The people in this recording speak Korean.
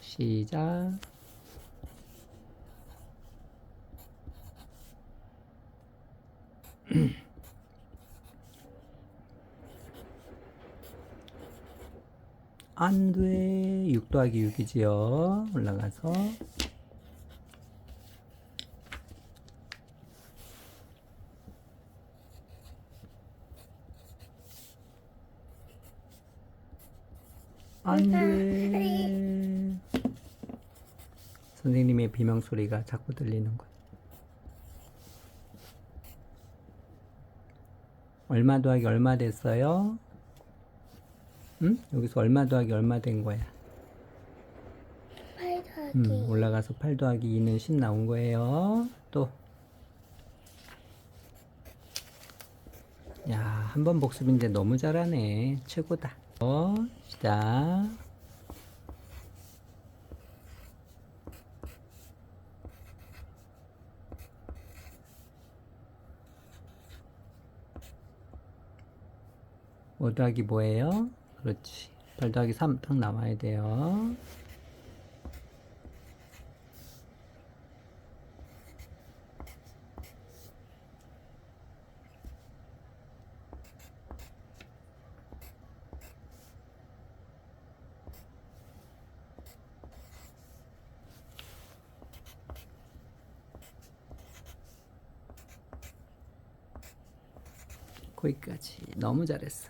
시작. 안 돼. 6 더하기 6이지요. 올라가서. 안 돼. 선생님의 비명 소리가 자꾸 들리는 것. 얼마 더하기 얼마 됐어요? 응? 여기서 얼마 더하기 얼마 된 거야? 8 더하기 음, 올라가서 8 더하기 2는 10 나온 거예요. 또. 야, 한 번 복습인데 너무 잘하네. 최고다. 어, 시작. 뭐 더하기 뭐예요? 그렇지. 8 더하기 3딱 나와야 돼요. 거기까지 너무 잘했어요.